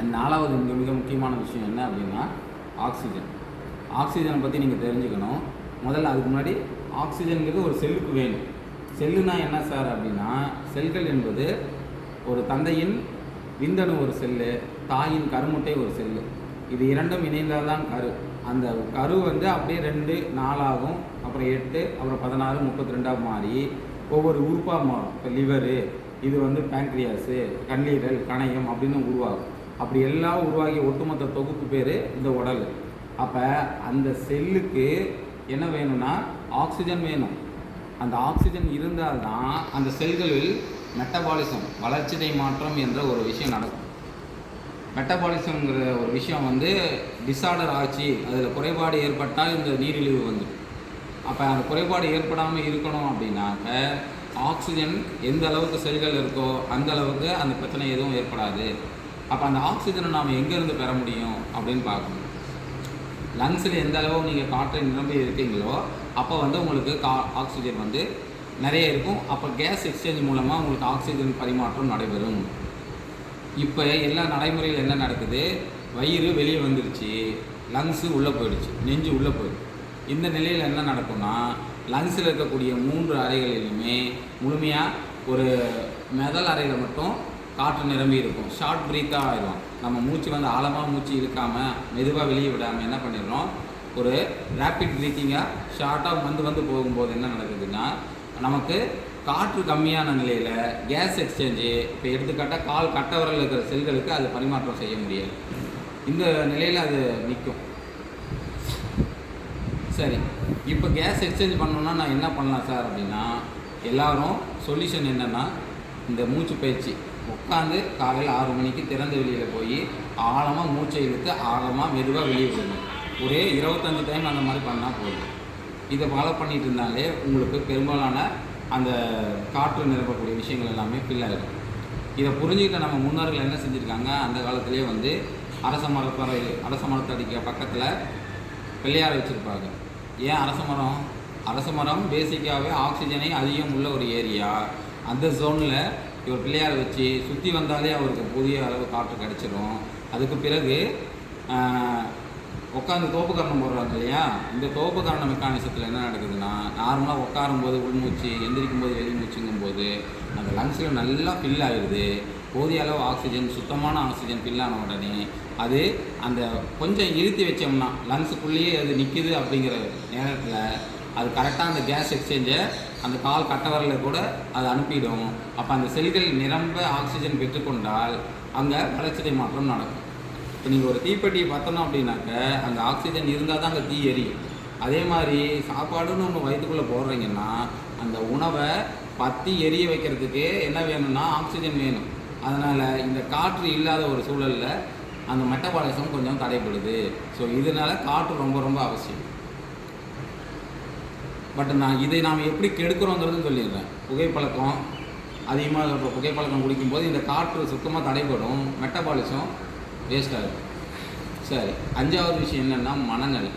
And நாலாவது மிக மிக முக்கியமான விஷயம் என்ன அப்படின்னா ஆக்சிஜன். ஆக்சிஜனை பற்றி நீங்கள் தெரிஞ்சுக்கணும். முதல்ல அதுக்கு முன்னாடி ஆக்சிஜனுங்கிறது ஒரு செல்லுக்கு வேணும். செல்லுனா என்ன சார் அப்படின்னா செல்கள் என்பது ஒரு தந்தையின் விந்தணு ஒரு செல்லு தாயின் கருமுட்டை ஒரு செல்லு. இது இரண்டும் இணைந்தால் தான் கரு. அந்த கரு வந்து அப்படியே ரெண்டு நாலாகும் அப்புறம் எட்டு அப்புறம் பதினாறு முப்பத்தி ரெண்டாக மாறி ஒவ்வொரு உறுப்பாக மாறும். இப்போ லிவரு இது வந்து பேங்க்ரியாஸு கல்லீரல் கணையம் அப்படின்னு உருவாகும். அப்படி எல்லாம் உருவாகி ஒட்டுமொத்த தொகுப்பு பேர் இந்த உடல். அப்போ அந்த செல்லுக்கு என்ன வேணும்னா ஆக்சிஜன் வேணும். அந்த ஆக்சிஜன் இருந்தால் தான் அந்த செல்களில் மெட்டபாலிசம் வளர்ச்சிதை மாற்றம் என்ற ஒரு விஷயம் நடக்கும். மெட்டபாலிசம்ங்கிற ஒரு விஷயம் வந்து டிஸார்டர் ஆச்சு அதில் குறைபாடு ஏற்பட்டால் இந்த நீரிழிவு வந்துடும். அப்போ அந்த குறைபாடு ஏற்படாமல் இருக்கணும் அப்படின்னாக்க ஆக்சிஜன் எந்த அளவுக்கு செல்கள் இருக்கோ அந்த அளவுக்கு அந்த பிரச்சனை எதுவும் ஏற்படாது. அப்போ அந்த ஆக்சிஜனை நாம் எங்கேருந்து பெற முடியும் அப்படின்னு பார்க்கணும். லங்ஸில் எந்த அளவு நீங்கள் காற்றை நிரம்பி இருக்கீங்களோ அப்போ வந்து உங்களுக்கு கா ஆக்சிஜன் வந்து நிறைய இருக்கும். அப்போ கேஸ் எக்ஸ்சேஞ்ச் மூலமாக உங்களுக்கு ஆக்சிஜன் பரிமாற்றம் நடைபெறும். இப்போ எல்லா நடைமுறையில் என்ன நடக்குது? வயிறு வெளியே வந்துருச்சு. லங்ஸு உள்ளே போயிடுச்சு. நெஞ்சு உள்ளே போயிடுச்சு. இந்த நிலையில் என்ன நடக்கும்னா லங்ஸில் இருக்கக்கூடிய மூன்று அறைகளிலுமே முழுமையாக ஒரு மெதல் அறையில் மட்டும் காற்று நிரம்பி இருக்கும். ஷார்ட் ப்ரீத்தாக ஆயிடும் நம்ம மூச்சு வந்து ஆழமாக மூச்சு இழுக்காமல் மெதுவாக வெளியே விடாமல் என்ன பண்ணிடுறோம்? ஒரு ரேப்பிட் ப்ரீத்திங்காக ஷார்ட்டாக வந்து வந்து போகும்போது என்ன நடக்குதுன்னா நமக்கு காற்று கம்மியான நிலையில் கேஸ் எக்ஸ்சேஞ்சு இப்போ எடுத்துக்காட்டால் கால் கட்டவரில் இருக்கிற செல்களுக்கு அது பரிமாற்றம் செய்ய முடியாது. இந்த நிலையில் அது நிற்கும் சரி. இப்போ கேஸ் எக்ஸ்சேஞ்ச் பண்ணோன்னா நான் என்ன பண்ணலாம் சார் அப்படின்னா எல்லாரும் சொல்யூஷன் என்னென்னா இந்த மூச்சு பயிற்சி. உட்காந்து காலையில் ஆறு மணிக்கு திறந்த வெளியில் போய் ஆழமாக மூச்சை இழுத்து ஆழமாக மெதுவாக வெளியே விடணும் ஒரே இருபத்தஞ்சு டைம் அந்த மாதிரி பண்ணால் போதும். இதை ஃபாலோ பண்ணிட்டு இருந்தாலே உங்களுக்கு பெரும்பாலான அந்த காற்று நிரப்பக்கூடிய விஷயங்கள் எல்லாமே ஃபில் ஆகிடும் இதை புரிஞ்சுக்கிட்ட நம்ம முன்னோர்கள் என்ன செஞ்சுருக்காங்க? அந்த காலத்திலே வந்து அரச மரத்தரை அரச மரத்தடிக்க பக்கத்தில் பிள்ளையார் வச்சுருப்பாங்க. ஏன் அரச மரம்? அரச மரம் பேசிக்காகவே ஆக்சிஜனை அதிகம் உள்ள ஒரு ஏரியா அந்த ஜோனில் இவர் பிள்ளையார் வச்சு சுற்றி வந்தாலே அவருக்கு புதிய அளவு காற்று கிடச்சிடும் அதுக்கு பிறகு உட்காந்து தோப்பு கரணம் போடுறாங்க இல்லையா? இந்த தோப்பு கரண மெக்கானிசத்தில் என்ன நடக்குதுன்னா நார்மலாக உட்காரும்போது உள்மூச்சு எந்திரிக்கும் போது வெளிமூச்சுங்கும் போது அந்த லங்ஸில் நல்லா ஃபில் ஆயிடுது. போதிய அளவு ஆக்சிஜன் சுத்தமான ஆக்சிஜன் ஃபில் ஆன உடனே அது அந்த கொஞ்சம் இழுத்தி வச்சோம்னா லங்ஸுக்குள்ளேயே அது நிற்கிது அப்படிங்கிற நேரத்தில் அது கரெக்டாக அந்த கேஸ் எக்ஸ்சேஞ்சை அந்த கால் கட்டவரில் கூட அது அனுப்பிடும். அப்போ அந்த செல்கள் நிரம்ப ஆக்சிஜன் பெற்றுக்கொண்டால் அங்கே வளர்ச்சிதை மாற்றம் நடக்கும். இப்போ நீங்கள் ஒரு தீப்பெட்டியை பார்த்தோம் அப்படின்னாக்க அங்கே ஆக்சிஜன் இருந்தால் தான் அங்கே தீ எரியும். அதே மாதிரி சாப்பாடுன்னு ஒன்று வயிற்றுக்குள்ளே போடுறீங்கன்னா அந்த உணவை பற்றி எரிய வைக்கிறதுக்கு என்ன வேணும்னா ஆக்சிஜன் வேணும். அதனால் இந்த காற்று இல்லாத ஒரு சூழலில் அந்த மெட்டபாலிசம் கொஞ்சம் தடைப்படுது ஸோ இதனால் காற்று ரொம்ப ரொம்ப அவசியம். பட் நான் இதை நாம் எப்படி கெடுக்கிறோங்கிறதும் சொல்லிடுறேன். புகைப்பழக்கம் அதிகமாக இப்போ புகைப்பழக்கம் குடிக்கும்போது இந்த காற்று சுத்தமாக தடைப்படும் மெட்டபாலிசம் வேஸ்ட் ஆகும் சரி அஞ்சாவது விஷயம் என்னென்னா மனநிலை.